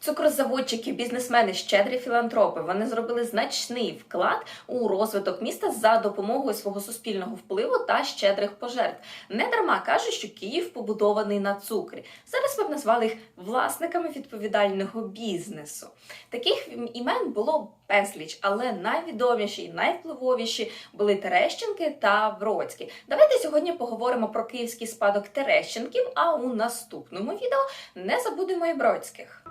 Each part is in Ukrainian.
Цукрозаводчики, бізнесмени, щедрі філантропи. Вони зробили значний вклад у розвиток міста за допомогою свого суспільного впливу та щедрих пожертв. Не дарма кажуть, що Київ побудований на цукрі. Зараз ми б назвали їх власниками відповідального бізнесу. Таких імен було безліч, але найвідоміші і найвпливовіші були Терещенки та Бродські. Давайте сьогодні поговоримо про київський спадок Терещенків, а у наступному відео не забудемо і Бродських.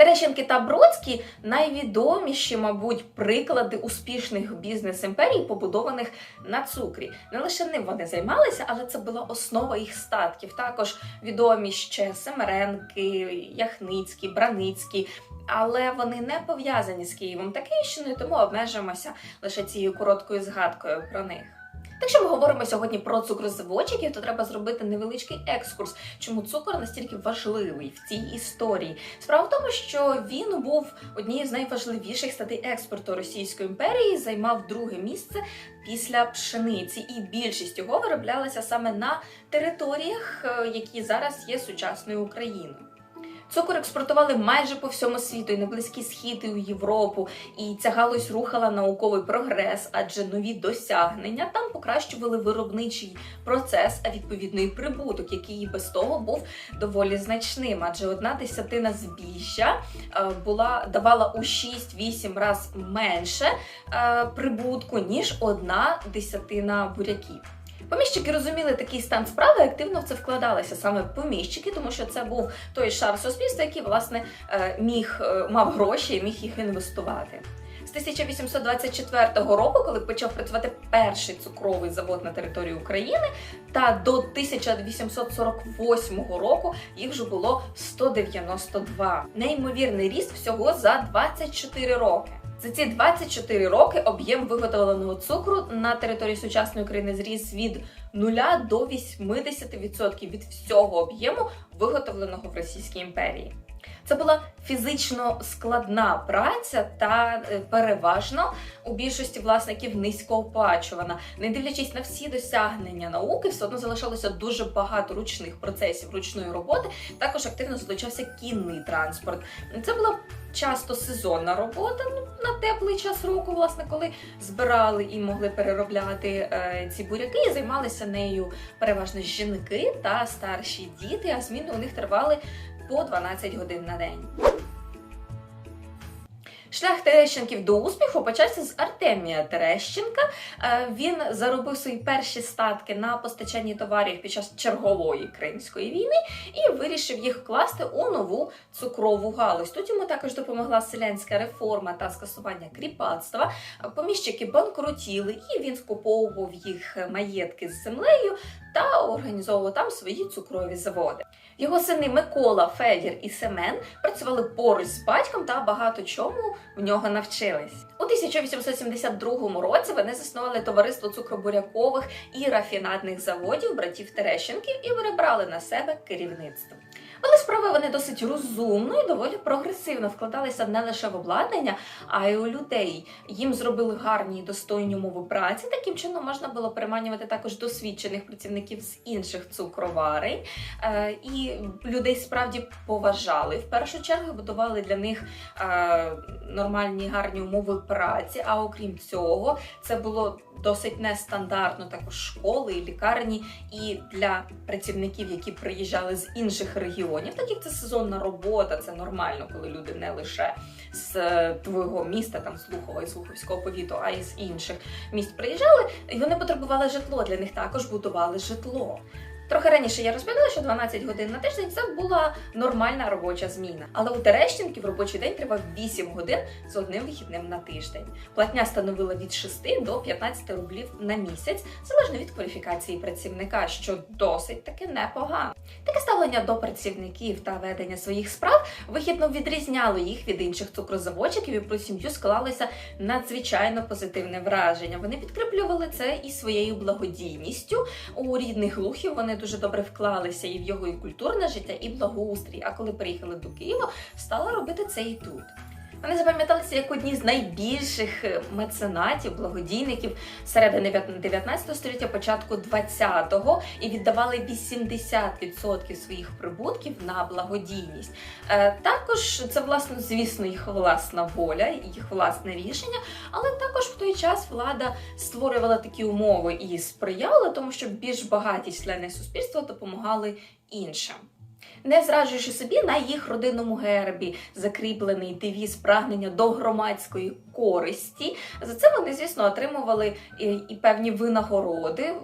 Терещенки та Бродські найвідоміші, мабуть, приклади успішних бізнес-імперій, побудованих на цукрі. Не лише ним вони займалися, але це була основа їх статків. Також відомі ще Семеренки, Яхницькі, Браницькі. Але вони не пов'язані з Києвом та Київщиною, тому обмежимося лише цією короткою згадкою про них. Так що ми говоримо сьогодні про цукрозаводчиків, то треба зробити невеличкий екскурс, чому цукор настільки важливий в цій історії. Справа в тому, що він був однією з найважливіших статей експорту Російської імперії, займав друге місце після пшениці, і більшість його вироблялася саме на територіях, е, які зараз є сучасною Україною. Цукор експортували майже по всьому світу, і на Близький Схід, і у Європу. І ця галузь рухала науковий прогрес, адже нові досягнення там покращували виробничий процес, а відповідно і прибуток, який і без того був доволі значним. Адже одна десятина збіжжя е, була давала у 6-8 разів менше е, прибутку, ніж одна десятина буряків. Поміщики розуміли такий стан справи, активно в це вкладалися саме поміщики, тому що це був той шар суспільства, який власне е, міг е, мав гроші і міг їх інвестувати. З 1824 року, коли почав працювати перший цукровий завод на території України, та до 1848 року їх вже було 192. Неймовірний ріст всього за 24 роки. За ці 24 роки об'єм виготовленого цукру на території сучасної України зріс від 0 до 80% від всього об'єму, виготовленого в Російській імперії. Це була фізично складна праця та е, переважно у більшості власників низькооплачувана. Не дивлячись на всі досягнення науки, все одно залишалося дуже багато ручних процесів, ручної роботи. Також активно залучався кінний транспорт. Це була часто сезонна робота ну, на теплий час року, власне, коли збирали і могли переробляти е, ці буряки, і займалися нею переважно жінки та старші діти, а зміни у них тривали по 12 годин на день. Шлях Терещенків до успіху почався з Артемія Терещенка. Е, Він заробив свої перші статки на постачанні товарів під час чергової кримської війни і вирішив їх вкласти у нову цукрову галузь. Тут йому також допомогла селянська реформа та скасування кріпацтва. Поміщики банкрутіли, і він скуповував їх маєтки з землею та організовував там свої цукрові заводи. Його сини Микола, Федір і Семен працювали поруч з батьком та багато чому в нього навчились. У 1872 році вони заснували товариство цукробурякових і рафінадних заводів братів Терещенків і перебрали на себе керівництво. Але справи вони досить розумно і доволі прогресивно вкладалися не лише в обладнання, а й у людей. Їм зробили гарні і достойні умови праці. Таким чином можна було переманювати також досвідчених працівників з інших цукроварень. Е, людей справді поважали. В першу чергу будували для них е, нормальні гарні умови праці. А окрім цього, це було досить нестандартно також школи і лікарні, і для працівників, які приїжджали з інших регіонів, так як це сезонна робота, це нормально, коли люди не лише з е, твого міста, там Слухова і Слуховського повіту, а й з інших міст приїжджали, і вони потребували житло. Для них також будували житло. Трохи раніше я розповідала, що 12 годин на тиждень це була нормальна робоча зміна. Але у Терещенків робочий день тривав 8 годин з одним вихідним на тиждень. Платня становила від 6 до 15 рублів на місяць, залежно від кваліфікації працівника, що досить таки непогано. Таке ставлення до працівників та ведення своїх справ вихідно відрізняло їх від інших цукрозаводчиків і про сім'ю склалося надзвичайно позитивне враження. Вони підкріплювали це і своєю благодійністю. У рідних глухів вони дуже добре вклалися і в його і культурне життя, і благоустрій. А коли приїхали до Києва, стала робити це і тут. Вони запам'яталися як одні з найбільших е, меценатів, благодійників середини 19 століття, початку 20-го, і віддавали 80% своїх прибутків на благодійність. Е, Також це власне, звісно, їх власна воля, їх власне рішення, але також в той час влада створювала такі умови і сприяла тому, щоб більш багаті члени суспільства допомагали іншим. Не зраджуючи собі на їх родинному гербі закріплений девіз прагнення до громадської користі. За це вони, звісно, отримували і, певні винагороди,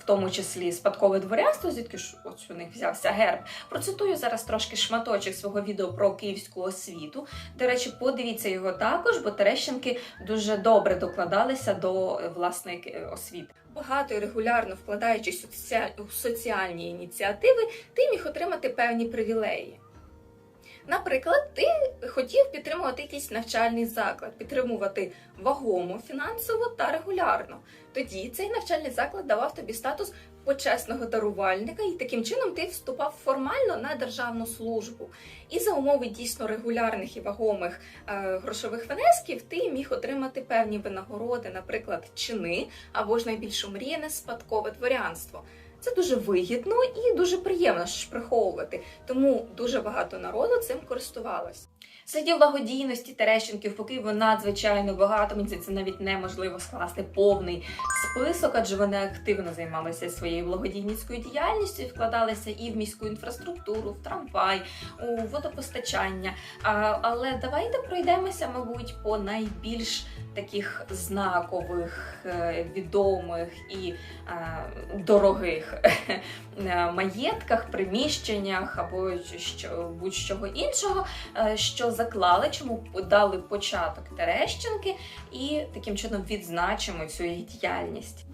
в тому числі спадкове дворянство, звідки ж ось у них взявся герб. Процитую зараз трошки шматочок свого відео про київську освіту. До речі, подивіться його також, бо Терещенки дуже добре докладалися до е, власне е, освіти. Багато і регулярно вкладаючись у соці- у соціальні ініціативи, ти міг отримати певні привілеї. Наприклад, ти хотів підтримувати якийсь навчальний заклад, підтримувати вагомо фінансово та регулярно. Тоді цей навчальний заклад давав тобі статус почесного дарувальника, і таким чином ти вступав формально на державну службу. І за умови дійсно регулярних і вагомих е, грошових внесків ти міг отримати певні винагороди, наприклад, чини або ж найбільш умріяне спадкове дворянство. Це дуже вигідно і дуже приємно ж приховувати, тому дуже багато народу цим користувалось. Слідів благодійності Терещенків по Києву надзвичайно багато. Мені здається, навіть неможливо скласти повний список, адже вони активно займалися своєю благодійницькою діяльністю, і вкладалися і в міську інфраструктуру, в трамвай, у водопостачання. А, але давайте пройдемося, мабуть, по найбільш таких знакових, е, відомих і е, дорогих маєтках, приміщеннях або що будь-чого іншого, е, що заклали, чому дали початок Терещенки, і таким чином відзначимо цю їх діяльність.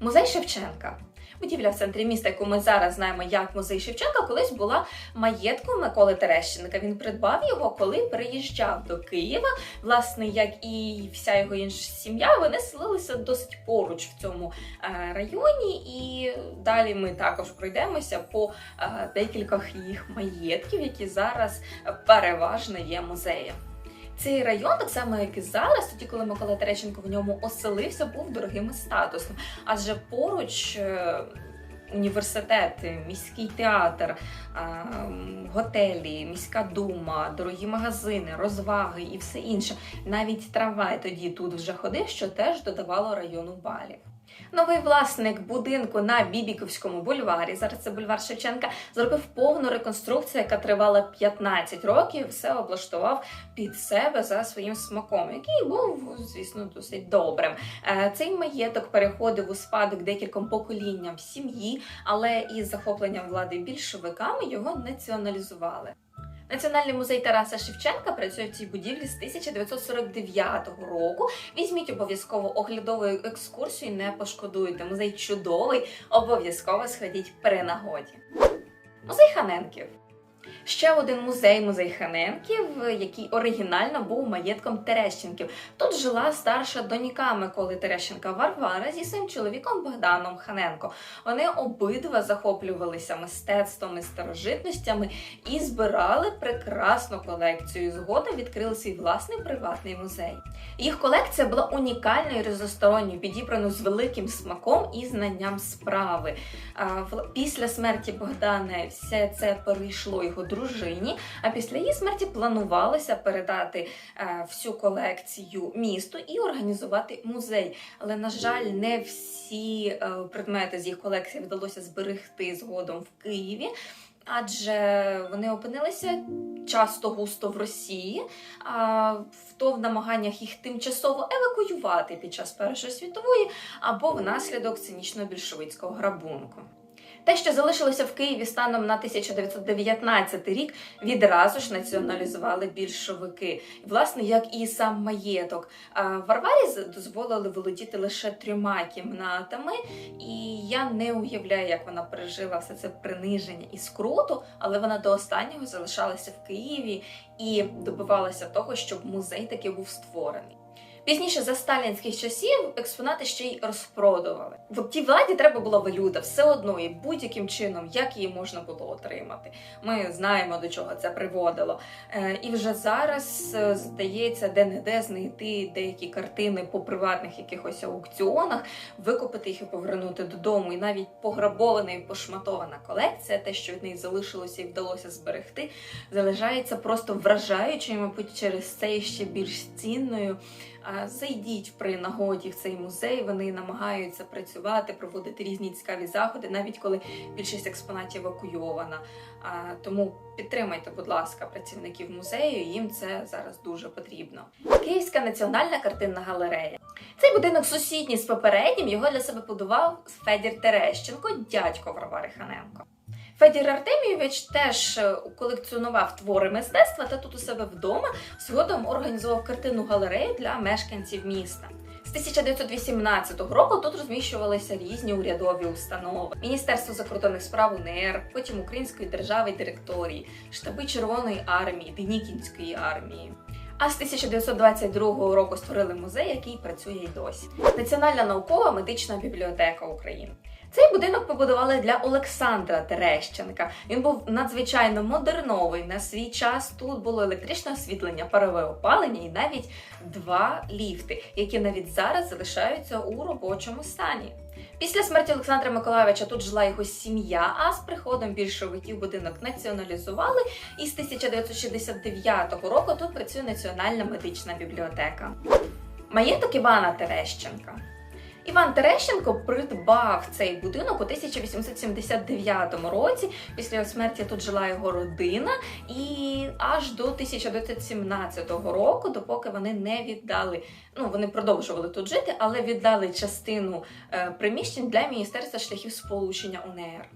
Музей Шевченка. Будівля в центрі міста, яку ми зараз знаємо як музей Шевченка, колись була маєтком Миколи Терещенка. Він придбав його, коли приїжджав до Києва. Власне, як і вся його інша сім'я, вони селилися досить поруч в цьому е, районі. І далі ми також пройдемося по е, декількох їх маєтків, які зараз переважно є музеєм. Цей район, так само як і зараз, тоді, коли Микола Терещенко в ньому оселився, був дорогим і статусним. Адже поруч е, університет, міський театр, готелі, міська дума, дорогі магазини, розваги і все інше. Навіть трамвай тоді тут вже ходив, що теж додавало району балів. Новий власник будинку на Бібіковському бульварі, зараз це бульвар Шевченка, зробив повну реконструкцію, яка тривала 15 років. Все облаштував під себе за своїм смаком, який був, звісно, досить добрим. Е, Цей маєток переходив у спадок декільком поколінням сім'ї, але із захопленням влади більшовиками його націоналізували. Національний музей Тараса Шевченка працює в цій будівлі з 1949 року. Візьміть обов'язково оглядову екскурсію, не пошкодуйте. Музей чудовий, обов'язково сходіть при нагоді. Музей Ханенків. Ще один музей, музей Ханенків, який оригінально був маєтком Терещенків. Тут жила старша донька Миколи Терещенка Варвара зі своїм чоловіком Богданом Ханенко. Вони обидва захоплювалися мистецтвом і старожитностями і збирали прекрасну колекцію. Згодом відкрили свій власний приватний музей. Їх колекція була унікальною і різносторонньою, підібраною з великим смаком і знанням справи. Після смерті Богдана все це перейшло його дружині. А після її смерті планувалося передати е, всю колекцію місту і організувати музей. Але, на жаль, не всі е, предмети з їх колекції вдалося зберегти згодом в Києві. Адже вони опинилися часто густо в Росії, а в то в намаганнях їх тимчасово евакуювати під час Першої світової або внаслідок цинічно-більшовицького грабунку. Те, що залишилося в Києві станом на 1919 рік, відразу ж націоналізували більшовики. Власне, як і сам маєток. Варварі дозволили володіти лише трьома кімнатами, і я не уявляю, як вона пережила все це приниження і скруту, але вона до останнього залишалася в Києві і добивалася того, щоб музей таки був створений. Пізніше за сталінських часів експонати ще й розпродували. В тій владі треба була валюта, все одно і будь-яким чином, як її можна було отримати. Ми знаємо до чого це приводило. Е, і вже зараз е, здається, де-не-де знайти деякі картини по приватних якихось аукціонах, викупити їх і повернути додому. І навіть пограбована і пошматована колекція, те, що від неї залишилося і вдалося зберегти, залишається просто вражаючою, мабуть, через це ще більш цінною. Зайдіть при нагоді в цей музей. Вони намагаються працювати, проводити різні цікаві заходи, навіть коли більшість експонатів евакуйована. Тому підтримайте, будь ласка, працівників музею. Їм це зараз дуже потрібно. Київська національна картинна галерея. Цей будинок сусідній з попереднім його для себе будував Федір Терещенко, дядько Варвари Ханенко. Федір Артемійович теж е, колекціонував твори мистецтва та тут у себе вдома згодом організував картинну галерею для мешканців міста. З 1918 року тут розміщувалися різні урядові установи: Міністерство закордонних справ УНР, потім Української держави і директорії, штаби Червоної армії, Денікінської армії. А з 1922 року створили музей, який працює й досі. Національна наукова медична бібліотека України. Цей будинок побудували для Олександра Терещенка. Він був надзвичайно модерновий. На свій час тут було електричне освітлення, парове опалення і навіть два ліфти, які навіть зараз залишаються у робочому стані. Після смерті Олександра Миколайовича тут жила його сім'я, а з приходом більшовиків будинок націоналізували. І з 1969 року тут працює Національна медична бібліотека. Маєток Івана Терещенка. Іван Терещенко придбав цей будинок у 1879 році. Після його смерті тут жила його родина, і аж до 1917 року, допоки вони не віддали. Ну вони продовжували тут жити, але віддали частину е, приміщень для міністерства шляхів сполучення УНР.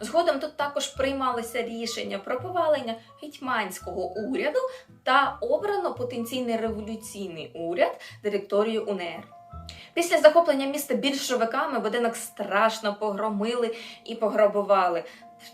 Згодом тут також приймалися рішення про повалення гетьманського уряду та обрано потенційний революційний уряд директорію УНР. Після захоплення міста більшовиками будинок страшно погромили і пограбували.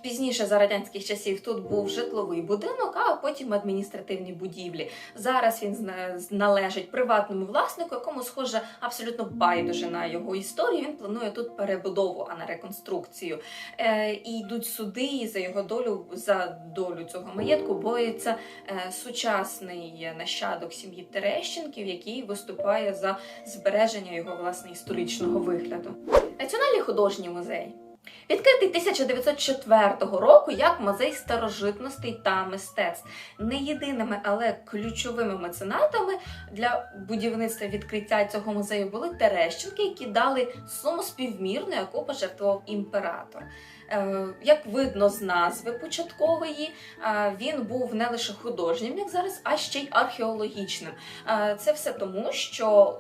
Пізніше за радянських часів тут був житловий будинок, а потім адміністративні будівлі. Зараз він належить приватному власнику, якому схоже абсолютно байдуже на його історію. Він планує тут перебудову, а не реконструкцію. Е, і йдуть суди за його долю за долю цього маєтку. Боїться е, сучасний нащадок сім'ї Терещенків, який виступає за збереження його власне історичного вигляду. Національний художній музей. Відкритий 1904 року як музей старожитностей та мистецтв. Не єдиними, але ключовими меценатами для будівництва відкриття цього музею були Терещенки, які дали суму співмірну, яку пожертвував імператор. Е, Як видно з назви початкової, е, він був не лише художнім, як зараз, а ще й археологічним. Е, Це все тому, що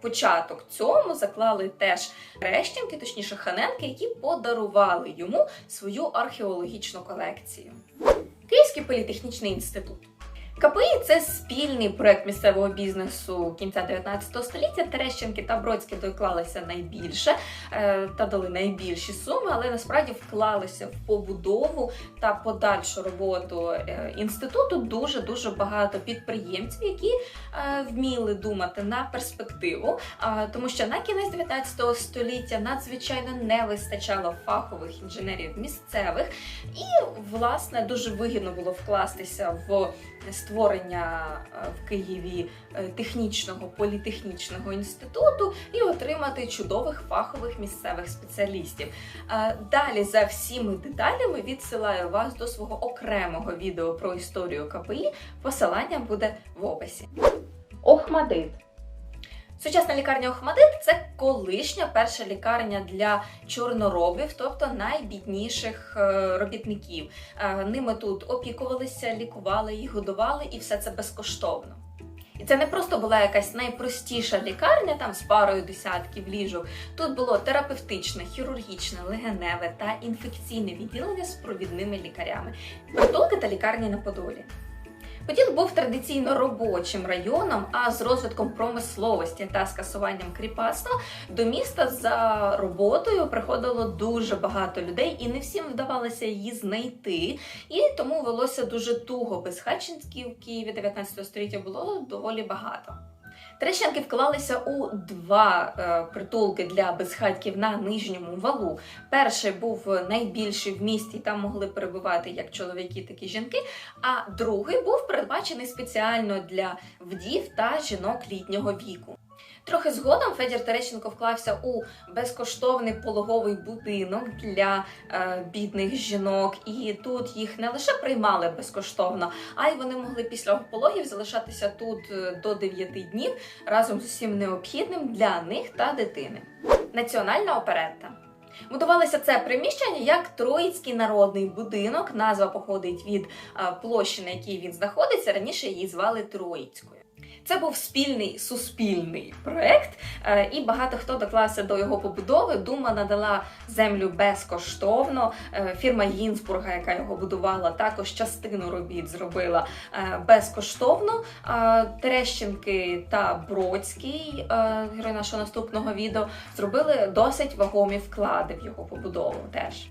початок цьому заклали теж Рещенки, точніше Ханенки, які подарували йому свою археологічну колекцію. Київський політехнічний інститут. КПІ це спільний проект місцевого бізнесу кінця 19 століття. Терещенки та Бродські доклалися найбільше е, та дали найбільші суми, але насправді вклалися в побудову та подальшу роботу е, інституту. Дуже дуже багато підприємців, які е, вміли думати на перспективу, тому що на кінець 19 століття надзвичайно не вистачало фахових інженерів місцевих, і власне дуже вигідно було вкластися в створення е, в Києві е, технічного політехнічного інституту і отримати чудових фахових місцевих спеціалістів. Е, Далі за всіми деталями відсилаю вас до свого окремого відео про історію КПІ. Посилання буде в описі. Охмадит. Сучасна лікарня Охмадит це колишня перша лікарня для чорноробів, тобто найбідніших е, робітників. Е, Ними тут опікувалися, лікували їх, годували, і все це безкоштовно. І це не просто була якась найпростіша лікарня там з парою десятків ліжок. Тут було терапевтичне, хірургічне, легеневе та інфекційне відділення з провідними лікарями, притулки та лікарні на Подолі. Поділ був традиційно робочим районом, а з розвитком промисловості та скасуванням кріпацтва до міста за роботою приходило дуже багато людей, і не всім вдавалося її знайти. І тому велося дуже туго. без Безхатченків в Києві 19 століття було доволі багато. Терещенки вклалися у два е, притулки для безхатьків на нижньому валу. Перший був найбільший в місті, там могли перебувати як чоловіки, так і жінки. А другий був передбачений спеціально для вдів та жінок літнього віку. Трохи згодом Федір Терещенко вклався у безкоштовний пологовий будинок для е, бідних жінок, і тут їх не лише приймали безкоштовно, а й вони могли після пологів залишатися тут е, до 9 днів разом з усім необхідним для них та дитини. Національна оперетта. Будувалося це приміщення як Троїцький народний будинок. Назва походить від е, площі, на якій він знаходиться. Раніше її звали Троїцькою. Це був спільний суспільний проект, е, і багато хто доклався до його побудови. Дума надала землю безкоштовно. Е, Фірма Гінзбурга, яка його будувала, також частину робіт зробила е, безкоштовно. Терещенки та Бродський, герой нашого наступного відео, зробили досить вагомі вклади в його побудову теж.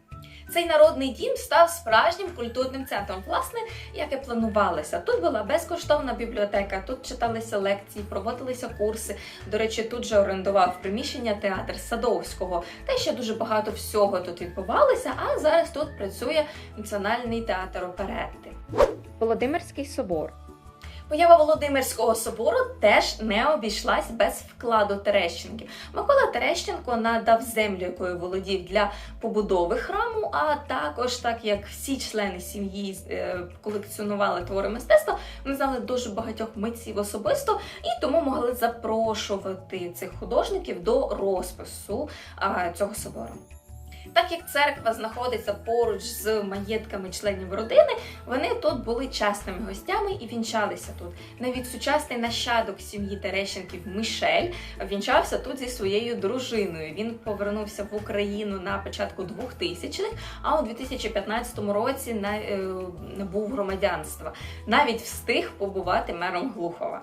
Цей народний дім став справжнім культурним центром, власне, як і планувалося. Тут була безкоштовна бібліотека, тут читалися лекції, проводилися курси. До речі, тут же орендував приміщення театр Садовського. Та ще дуже багато всього тут відбувалося. А зараз тут працює Національний театр оперетти. Володимирський собор. Поява Володимирського собору теж не обійшлась без вкладу Терещенків. Микола Терещенко надав землю, якою володів для побудови храму, а також, так як всі члени сім'ї е, колекціонували твори мистецтва, вони знали дуже багатьох митців особисто і тому могли запрошувати цих художників до розпису цього собору. Так як церква знаходиться поруч з маєтками членів родини, вони тут були частними гостями і вінчалися тут. Навіть сучасний нащадок сім'ї Терещенків Мішель вінчався тут зі своєю дружиною. Він повернувся в Україну на початку 2000-х, а у 2015 році е, набув громадянства. Навіть встиг побувати мером Глухова.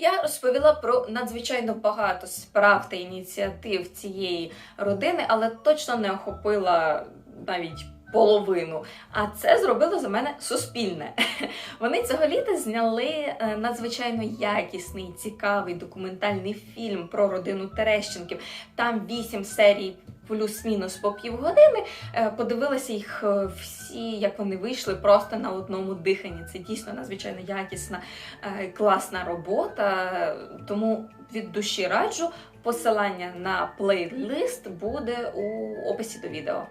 Я розповіла про надзвичайно багато справ та ініціатив цієї родини, але точно не охопила навіть половину. А це зробило за мене суспільне. Вони цього літа зняли е, надзвичайно якісний, цікавий документальний фільм про родину Терещенків. Там вісім серій. Плюс-мінус по півгодини Е, подивилася їх е, всі, як вони вийшли просто на одному диханні. Це дійсно надзвичайно якісна, е, класна робота. Тому від душі раджу. Посилання на плейлист буде у описі до відео.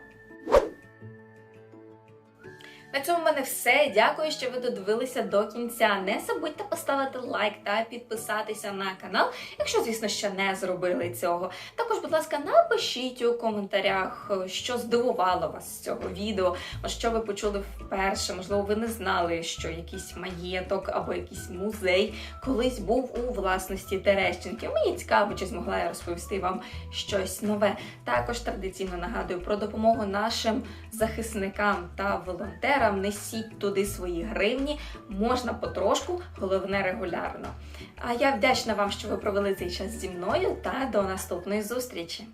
На цьому в мене все. Дякую, що ви додивилися до кінця. Не забудьте поставити лайк та підписатися на канал, якщо, звісно, ще не зробили цього. Також, будь ласка, напишіть у коментарях, що здивувало вас з цього відео, що ви почули вперше. Можливо, ви не знали, що якийсь маєток або якийсь музей колись був у власності Терещенків. Мені цікаво, чи змогла я розповісти вам щось нове. Також традиційно нагадую про допомогу нашим захисникам та волонтерам. Несіть туди свої гривні, можна потрошку, головне регулярно. А я вдячна вам, що ви провели цей час зі мною та до наступної зустрічі!